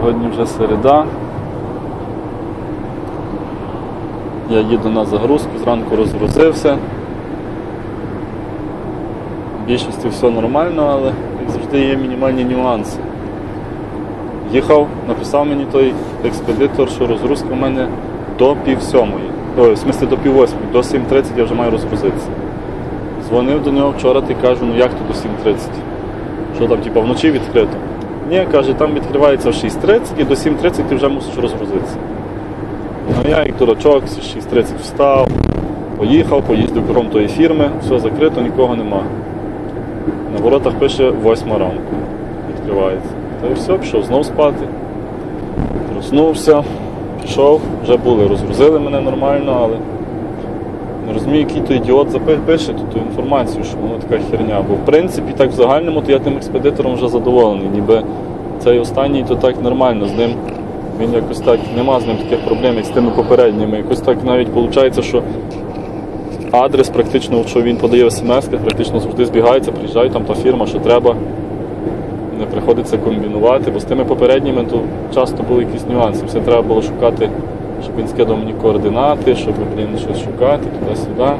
Сьогодні вже середа. Я їду на загрузку, зранку розгрузився. В більшості все нормально, але як завжди є мінімальні нюанси. Їхав, написав мені той експедитор, що розгрузка в мене до пів сьомої. Ой, в смислі до пів восьмої, до 7.30 я вже маю розгрузитися. Дзвонив до нього вчора і кажу, ну як то до 7.30? Що там, типу, вночі відкрито? Ні, каже, там відкривається в 6.30 і до 7.30 ти вже мусиш розгрузитися. Ну я як дурачок, з 6.30 встав, поїхав, поїздив кром тої фірми, все закрито, нікого нема. На воротах пише 8 ранку. Відкривається. Та і все, пішов знов спати. Проснувся, пішов, вже були, розгрузили мене нормально, але не розумію, який то ідіот запи- пише ту, ту інформацію, що воно така херня. Бо в принципі так в загальному то я тим експедитором вже задоволений. Ніби цей останній то так нормально з ним. Він якось так нема з ним таких проблем, як з тими попередніми. Якось так навіть виходить, що адрес практично, що він подає в смс, практично завжди збігається, приїжджає там та фірма, що треба. Не приходиться комбінувати, бо з тими попередніми то часто були якісь нюанси. Все треба було шукати, щоб він скидав мені координати, щоб блін, щось шукати туди-сюди.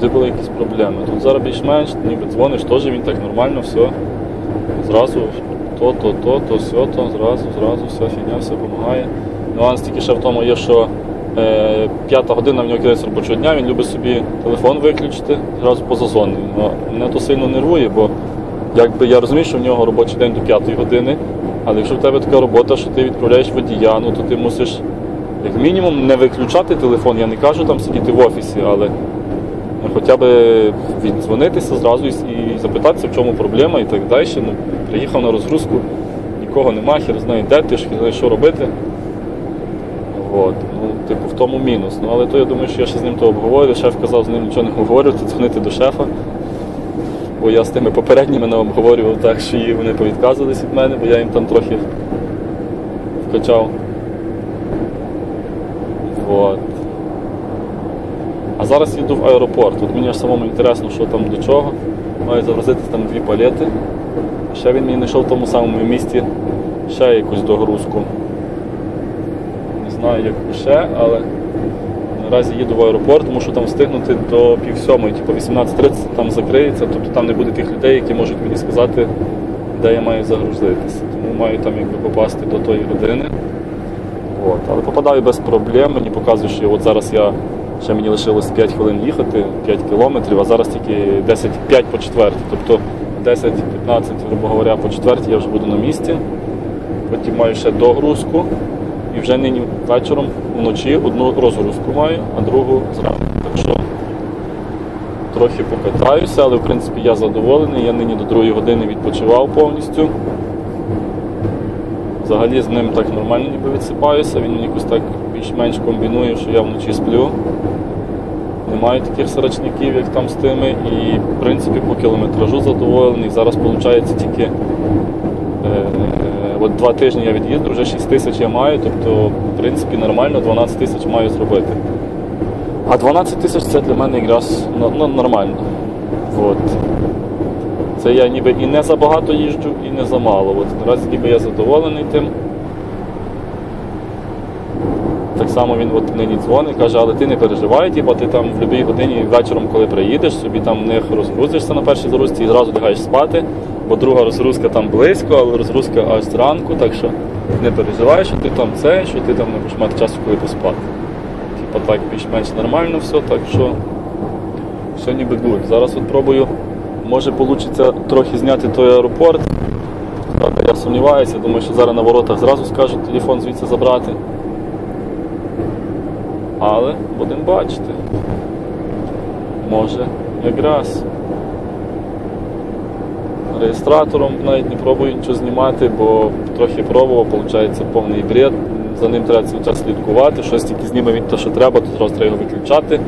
Завжди були якісь проблеми. Тут зараз більш-менш, ніби дзвониш, теж він так нормально, все. Зразу то, то, то, все, то, зразу, зразу, все, фігня, все допомагає. Нюанс тільки ще в тому є, що е, п'ята година в нього кінець робочого дня, він любить собі телефон виключити зразу поза зоною. Ну, мене то сильно нервує, бо якби я розумію, що в нього робочий день до п'ятої години, але якщо в тебе така робота, що ти відправляєш водія, ну то ти мусиш як мінімум не виключати телефон. Я не кажу там сидіти в офісі, але хоча б віддзвонитися зразу і, запитатися, в чому проблема і так далі. Ну, приїхав на розгрузку, нікого нема, хер знає, де ти ж знає, що робити. От, ну, типу, в тому мінус. Ну, але то я думаю, що я ще з ним то обговорю. Шеф казав з ним нічого не обговорювати, дзвонити до шефа. Бо я з тими попередніми не обговорював так, що її вони повідказувались від мене, бо я їм там трохи вкачав. От. А зараз їду в аеропорт. От мені аж самому інтересно, що там до чого. Маю загрузитися там дві палети. Ще він мені знайшов в тому самому місті ще якусь догрузку. Не знаю, яку ще, але наразі їду в аеропорт, що там встигнути до пів сьомої, типу 18.30 там закриється, тобто там не буде тих людей, які можуть мені сказати, де я маю загрузитися. Тому маю там якби попасти до тої години. От. Але попадаю без проблем, мені показує, що от зараз я ще мені лишилось 5 хвилин їхати, 5 кілометрів, а зараз тільки 10, 5 по четвертій. Тобто 10-15, грубо говоря, по четвертій я вже буду на місці. Потім маю ще догрузку. І вже нині вечором вночі одну розгрузку маю, а другу зранку. Так що трохи покатаюся, але в принципі я задоволений. Я нині до другої години відпочивав повністю. Взагалі з ним так нормально ніби відсипаюся, він якось так більш-менш комбінує, що я вночі сплю. Немає таких сарачників, як там з тими. І в принципі по кілометражу задоволений. Зараз виходить тільки от два тижні я від'їздив, вже 6 тисяч я маю, тобто в принципі нормально 12 тисяч маю зробити. А 12 тисяч це для мене якраз ну, нормально. От. Це я ніби і не забагато їжджу, і не замало. От наразі ніби я задоволений тим. Так само він от нині дзвонить, каже, але ти не переживай, типу, ти там в будь-якій годині вечором, коли приїдеш, собі там в них розгрузишся на першій загрузці і зразу лягаєш спати, бо друга розгрузка там близько, але розгрузка аж зранку, так що не переживай, що ти там це, що ти там не будеш мати часу, коли поспати. Типа так більш-менш нормально все, так що все ніби гуд. Зараз от пробую, може вийде трохи зняти той аеропорт. Я сумніваюся, думаю, що зараз на воротах зразу скажуть телефон звідси забрати. Але будемо бачити. Може, якраз. Реєстратором навіть не пробую нічого знімати, бо трохи пробував, виходить повний бред. За ним треба цілий час слідкувати, щось тільки зніме він те, що треба, то зразу треба його виключати,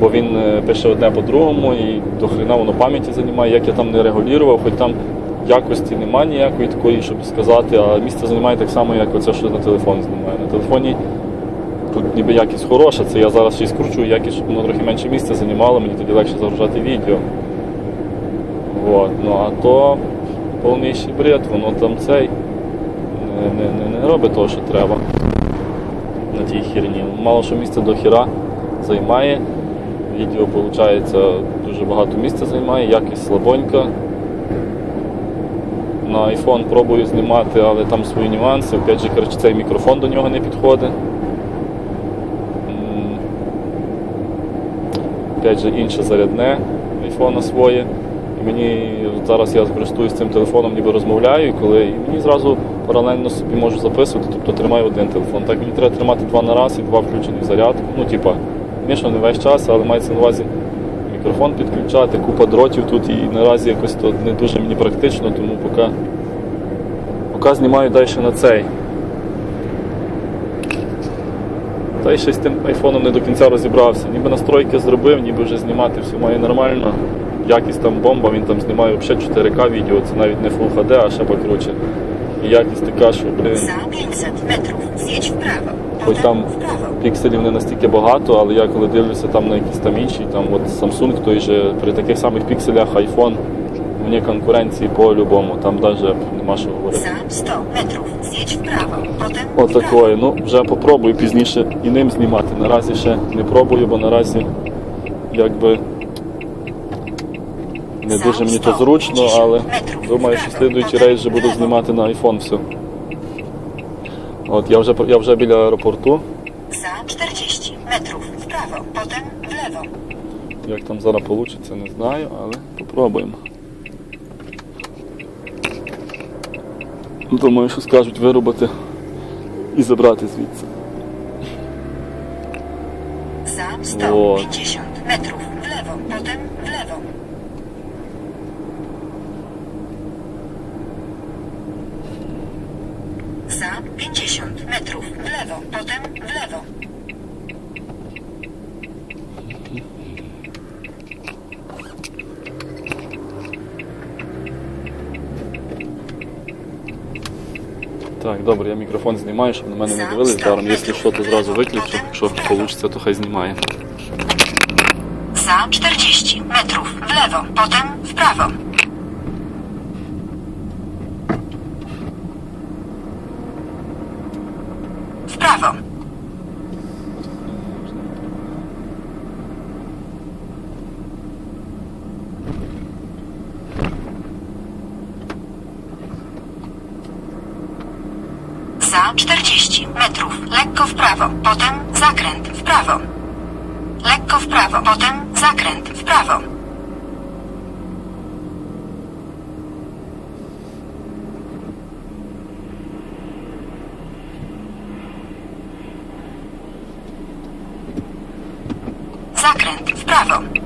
бо він е, пише одне по-другому і до хрена воно пам'яті займає, як я там не регулював, хоч там якості немає ніякої такої, щоб сказати, а місце займає так само, як оце, що на телефон знімає. На телефоні тут ніби якість хороша, це я зараз ще й скручую, якість, щоб воно трохи менше місця займало, мені тоді легше загружати відео. От. Ну а то повніший бред, воно там цей не, не, не, робить того, що треба на тій херні. Мало що місця до хіра займає. Відео, виходить, дуже багато місця займає, якість слабонька. На iPhone пробую знімати, але там свої нюанси. Опять же, коротше, цей мікрофон до нього не підходить. Опять же, інше зарядне айфона своє. І мені зараз я користуюсь цим телефоном, ніби розмовляю, і коли і мені зразу паралельно собі можу записувати, тобто тримаю один телефон. Так мені треба тримати два на раз і два включені в зарядку. Ну, типа, звісно, не весь час, але мається на увазі мікрофон підключати, купа дротів тут і наразі якось то не дуже мені практично, тому поки, поки знімаю далі на цей. Та й ще з тим айфоном не до кінця розібрався. Ніби настройки зробив, ніби вже знімати все має нормально. Якість там бомба, він там знімає взагалі 4К відео, це навіть не Full HD, а ще покруче. І якість така, що, блин, За 500 metrów zjedź w хоч там пікселів не настільки багато, але я коли дивлюся там на якісь там інші, там от Samsung, той же при таких самих пікселях iPhone, вне конкуренції по-любому, там навіть нема що говорити. Za 100 metrów zjedź w prawo. Potem w prawo. Отакої. Ну, вже попробую пізніше і ним знімати. Наразі ще не пробую, бо наразі якби не дуже мені то зручно, але думаю, що слідуючий рейс вже буду знімати на iPhone все. От я вже я вже біля аеропорту. Za 40 metrów w prawo. Potem w lewo. Як там зараз вийде, не знаю, але попробуємо. Думаю, що скажуть вирубати і забрати звідси. Za Вот. 150 metrów w lewo. Potem w lewo. Za 50 metrów w lewo. Potem w lewo. Так, добре, я мікрофон знімаю, щоб на мене не дивились даром. Якщо що, то зразу виключу. Якщо вийде, то хай знімає. Za 40 metrów w lewo. Potem w prawo. Za 40 metrów. Lekko w prawo. Potem zakręt w prawo. Lekko w prawo. Potem zakręt w prawo. Zakręt w prawo.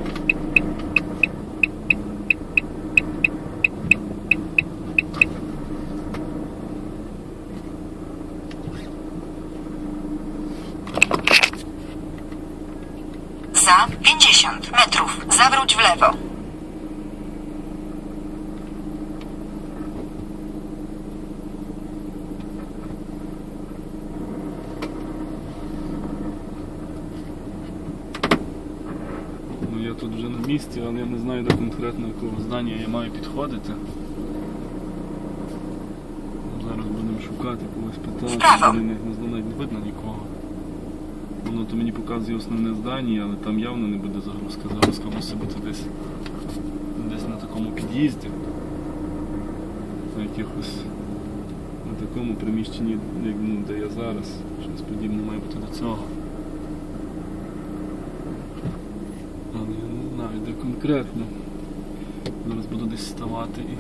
50 metrów. Zawróć w lewo. Ну я тут вже на місці, але я не знаю до конкретно якого здання я маю підходити. Зараз будемо шукати когось питати. Вправо. але Не, не, не видно нікого. Воно то мені показує основне здання, але там явно не буде загрузка. Загрузка мусить бути десь, десь на такому під'їзді. На якихось на такому приміщенні, як, ну, де я зараз. Щось подібне має бути до цього. Але я не знаю, де конкретно. Зараз буду десь ставати і,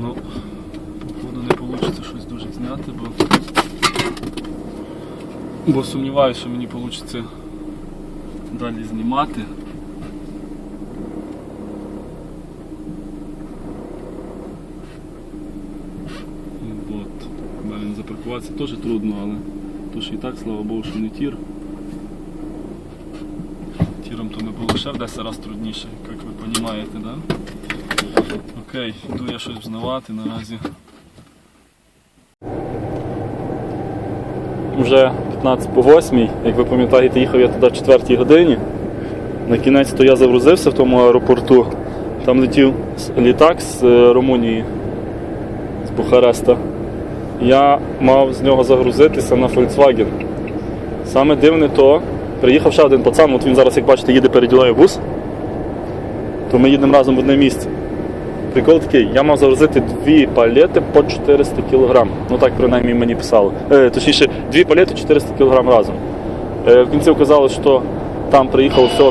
Ну, походу не вийде щось дуже зняти, бо, бо сумніваюся, що мені вийде далі знімати. Вот. Блин, запаркуватися теж трудно, але то ж і так, слава Богу, що не тір. Тіром то не було ще в 10 разів трудніше, як ви розумієте, да? Окей, йду я щось взнавати наразі. Вже 15 по 8, як ви пам'ятаєте, їхав я туди 4 годині. На кінець то я загрузився в тому аеропорту. Там летів літак з е, Румунії, з Бухареста. Я мав з нього загрузитися на Volkswagen. Саме дивне то, приїхав ще один пацан, от він зараз, як бачите, їде переді мною бус, то ми їдемо разом в одне місце. Прикол такий, я мав загрузити дві палети по 400 кг. Ну так принаймні мені писали. Е, точніше, дві палети 400 кг разом. Е, в кінці вказали, що там приїхало всього